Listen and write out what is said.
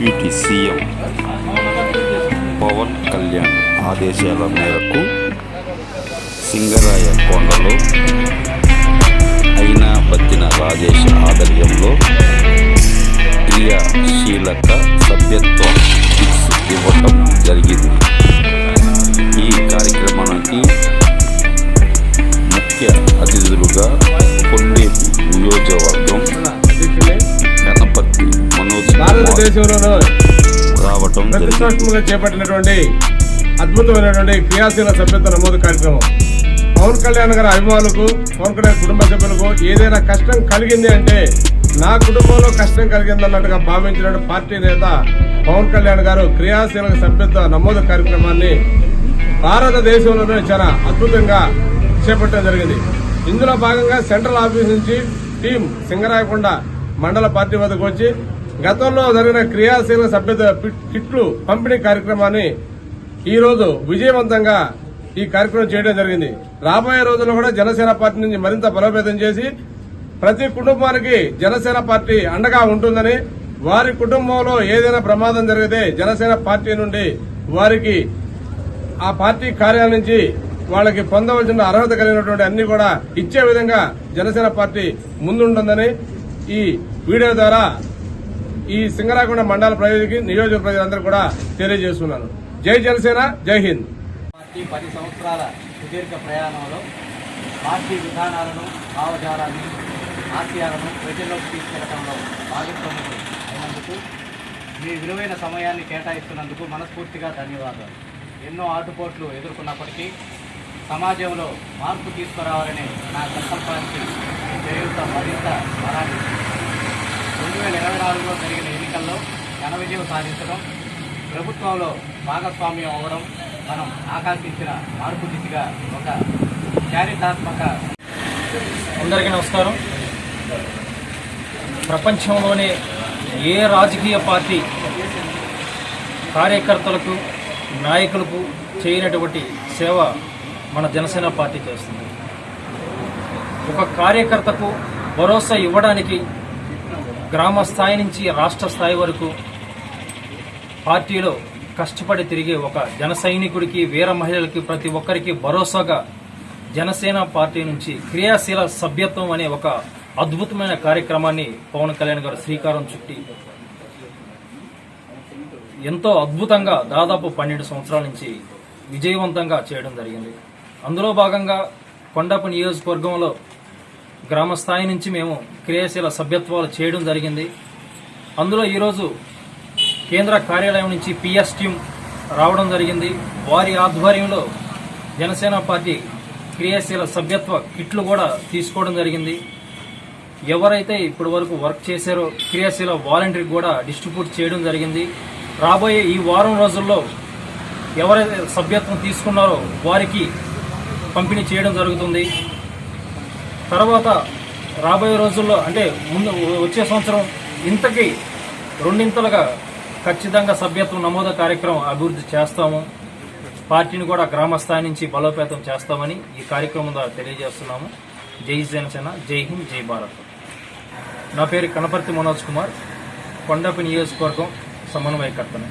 Deputy CM Pawan Kalyan ఆదేశాల మేరకు సింగరాయ కొండలో అయినా బత్తిన రాజేష్ ఆధ్వర్యంలో క్రియాశీలక సభ్యత్వం ఇవ్వటం జరిగింది. భారతదేశంలోనూ రావటం జరిగింది. ప్రతిష్టాత్మకంగా చేపట్టినటువంటి అద్భుతమైనటువంటి క్రియాశీల సభ్యత్వ నమోదు కార్యక్రమం. పవన్ కళ్యాణ్ గారి అభిమానులకు పవన్ కళ్యాణ్ కుటుంబ సభ్యులకు ఏదైనా కష్టం కలిగింది అంటే నా కుటుంబంలో కష్టం కలిగింది అన్నట్టుగా భావించిన పార్టీ నేత పవన్ కళ్యాణ్ గారు క్రియాశీల సభ్యత్వ నమోదు కార్యక్రమాన్ని భారతదేశంలోనే చాలా అద్భుతంగా చేపట్టడం జరిగింది. ఇందులో భాగంగా సెంట్రల్ ఆఫీస్ నుంచి టీం సింగరాయకొండ మండల పార్టీ వద్దకు వచ్చి గతంలో జరిగిన క్రియాశీల సభ్యత కిట్లు పంపిణీ కార్యక్రమాన్ని ఈ రోజు విజయవంతంగా ఈ కార్యక్రమం చేయడం జరిగింది. రాబోయే రోజుల్లో కూడా జనసేన పార్టీ నుంచి మరింత బలోపేతం చేసి ప్రతి కుటుంబానికి జనసేన పార్టీ అండగా ఉంటుందని వారి కుటుంబంలో ఏదైనా ప్రమాదం జరిగితే జనసేన పార్టీ నుండి వారికి ఆ పార్టీ కార్యాలయం నుంచి వాళ్ళకి పొందవలసిన అర్హత కలిగినటువంటి అన్ని కూడా ఇచ్చే విధంగా జనసేన పార్టీ ముందుంటుందని ఈ వీడియో ద్వారా ఈ సింగరాకొండ మండల ప్రజలకి నియోజక ప్రజలందరూ కూడా తెలియజేస్తున్నాను. జై జనసేన జై హింద్. పార్టీ పది సంవత్సరాల సుదీర్ఘ ప్రయాణంలో పార్టీ విధానాలను భావజాలాన్ని ఆశయాలను ప్రజల్లోకి తీసుకెళ్ళడంలో భాగస్వాములు అయినందుకు మీ విలువైన సమయాన్ని కేటాయిస్తున్నందుకు మనస్ఫూర్తిగా ధన్యవాదాలు. ఎన్నో ఆటుపోట్లు ఎదుర్కొన్నప్పటికీ సమాజంలో మార్పు తీసుకురావాలనే నా సంకల్పానికి మీ చేయూత మరింత బలాన్ని రెండు వేల ఇరవై నాలుగులో జరిగిన ఎన్నికల్లో ఘన విజయం సాధించడం ప్రభుత్వంలో భాగస్వామ్యం అవ్వడం మనం ఆకాంక్షించిన మార్పు దిశగా ఒక చారిత్రాత్మక అందరికీ నమస్కారం. ప్రపంచంలోనే ఏ రాజకీయ పార్టీ కార్యకర్తలకు నాయకులకు చేయనటువంటి సేవ మన జనసేన పార్టీ చేస్తుంది. ఒక కార్యకర్తకు భరోసా ఇవ్వడానికి గ్రామ స్థాయి నుంచి రాష్ట్ర స్థాయి వరకు పార్టీలో కష్టపడి తిరిగే ఒక జన సైనికుడికి వీర మహిళలకి ప్రతి ఒక్కరికి భరోసాగా జనసేన పార్టీ నుంచి క్రియాశీల సభ్యత్వం అనే ఒక అద్భుతమైన కార్యక్రమాన్ని పవన్ కళ్యాణ్ గారు శ్రీకారం చుట్టి ఎంతో అద్భుతంగా దాదాపు పన్నెండు సంవత్సరాల నుంచి విజయవంతంగా చేయడం జరిగింది. అందులో భాగంగా కొండపు నియోజకవర్గంలో గ్రామ స్థాయి నుంచి మేము క్రియాశీల సభ్యత్వాలు చేయడం జరిగింది. అందులో ఈరోజు కేంద్ర కార్యాలయం నుంచి పిఎస్ టీం రావడం జరిగింది. వారి ఆధ్వర్యంలో జనసేన పార్టీ క్రియాశీల సభ్యత్వ కిట్లు కూడా తీసుకోవడం జరిగింది. ఎవరైతే ఇప్పటి వరకు వర్క్ చేశారో క్రియాశీల వాలంటీర్ కూడా డిస్ట్రిబ్యూట్ చేయడం జరిగింది. రాబోయే ఈ వారం రోజుల్లో ఎవరైతే సభ్యత్వం తీసుకున్నారో వారికి పంపిణీ చేయడం జరుగుతుంది. తర్వాత రాబోయే రోజుల్లో అంటే ముందు వచ్చే సంవత్సరం ఇంతకి రెండింతలుగా ఖచ్చితంగా సభ్యత్వం నమోదు కార్యక్రమం అభివృద్ధి చేస్తాము. పార్టీని కూడా గ్రామ స్థాయి నుంచి బలోపేతం చేస్తామని ఈ కార్యక్రమం ద్వారా తెలియజేస్తున్నాము. జై జనసేన జై హింద్ జై భారత్. నా పేరు కనపర్తి మనోజ్ కుమార్. కొండపి నియోజకవర్గం సమన్వయకర్తను.